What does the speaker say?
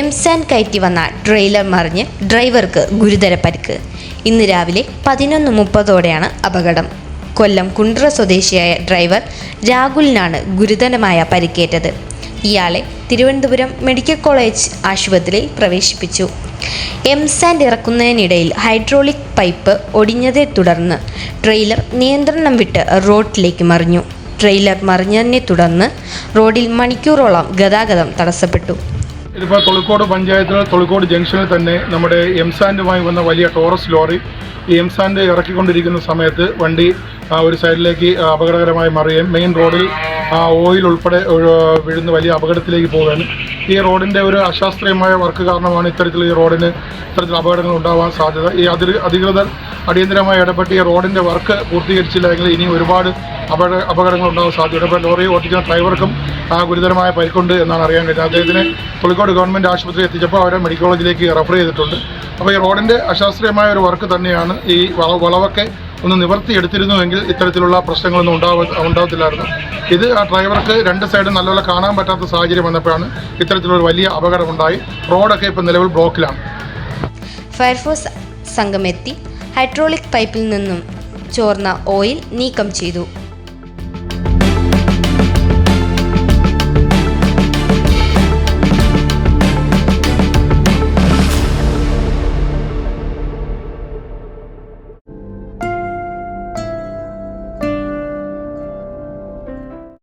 എംസാൻ കയറ്റി വന്ന ട്രെയിലർ മറിഞ്ഞ് ഡ്രൈവർക്ക് ഗുരുതര പരിക്ക്. ഇന്ന് രാവിലെ പതിനൊന്ന് മുപ്പതോടെയാണ് അപകടം. കൊല്ലം കുണ്ട്ര സ്വദേശിയായ ഡ്രൈവർ രാഹുലിനാണ് ഗുരുതരമായ പരിക്കേറ്റത്. ഇയാളെ തിരുവനന്തപുരം മെഡിക്കൽ കോളേജ് ആശുപത്രിയിൽ പ്രവേശിപ്പിച്ചു. എംസാൻഡ് ഇറക്കുന്നതിനിടയിൽ ഹൈഡ്രോളിക് പൈപ്പ് ഒടിഞ്ഞതേ തുടർന്ന് ട്രെയിലർ നിയന്ത്രണം വിട്ട് റോഡിലേക്ക് മറിഞ്ഞു. ട്രെയിലർ മറിഞ്ഞതിനെ തുടർന്ന് റോഡിൽ മണിക്കൂറോളം ഗതാഗതം തടസ്സപ്പെട്ടു. ഇതിപ്പോൾ തൊളിക്കോട് പഞ്ചായത്തിൽ തൊളിക്കോട് ജംഗ്ഷനിൽ തന്നെ നമ്മുടെ എംസാൻഡുമായി വന്ന വലിയ ടോറസ് ലോറി ഈ എംസാൻഡ് ഇറക്കിക്കൊണ്ടിരിക്കുന്ന സമയത്ത് വണ്ടി ഒരു സൈഡിലേക്ക് അപകടകരമായി മറിയുകയും മെയിൻ റോഡിൽ ഓയിൽ ഉൾപ്പെടെ വീഴുന്ന വലിയ അപകടത്തിലേക്ക് പോകാനും ഈ റോഡിന്റെ ഒരു അശാസ്ത്രീയമായ വർക്ക് കാരണമാണ് ഇത്തരത്തിൽ ഈ റോഡിന് ഇത്തരത്തിൽ അപകടങ്ങൾ ഉണ്ടാവാൻ സാധ്യത. ഈ അതിൽ അധികൃതർ അടിയന്തരമായി ഇടപെട്ട് ഈ റോഡിന്റെ വർക്ക് പൂർത്തീകരിച്ചില്ലെങ്കിൽ ഇനി ഒരുപാട് അപകട അപകടങ്ങൾ ഉണ്ടാവാൻ സാധ്യത ഇപ്പോൾ ലോറി ഓടിക്കുന്ന ഡ്രൈവർക്കും ആ, ഗുരുതരമായ പരിക്കുണ്ട് എന്നാണ് അറിയാൻ കഴിഞ്ഞത് അദ്ദേഹത്തിന് കോഴിക്കോട് ഗവൺമെന്റ് ആശുപത്രി എത്തിച്ചപ്പോൾ അവരെ മെഡിക്കൽ കോളേജിലേക്ക് റെഫർ ചെയ്തിട്ടുണ്ട്. അപ്പോൾ ഈ റോഡിന്റെ അശാസ്ത്രീയമായ ഒരു വർക്ക് തന്നെയാണ് ഈ വളവൊക്കെ ഒന്ന് നിവർത്തിയെടുത്തിരുന്നുവെങ്കിൽ ഇത്തരത്തിലുള്ള പ്രശ്നങ്ങളൊന്നും ഉണ്ടാവ ഉണ്ടാവത്തില്ലായിരുന്നു. ഇത് ആ ഡ്രൈവർക്ക് രണ്ട് സൈഡും നല്ലപോലെ കാണാൻ പറ്റാത്ത സാഹചര്യം വന്നപ്പോഴാണ് ഇത്തരത്തിലൊരു വലിയ അപകടം അപകടമുണ്ടായി. റോഡൊക്കെ ഇപ്പോൾ നിലവിൽ ബ്ലോക്കിലാണ്. ഫയർഫോഴ്സ് സംഘമെത്തി ഹൈഡ്രോളിക് പൈപ്പിൽ നിന്നും ചോർന്ന ഓയിൽ നീക്കം ചെയ്തു.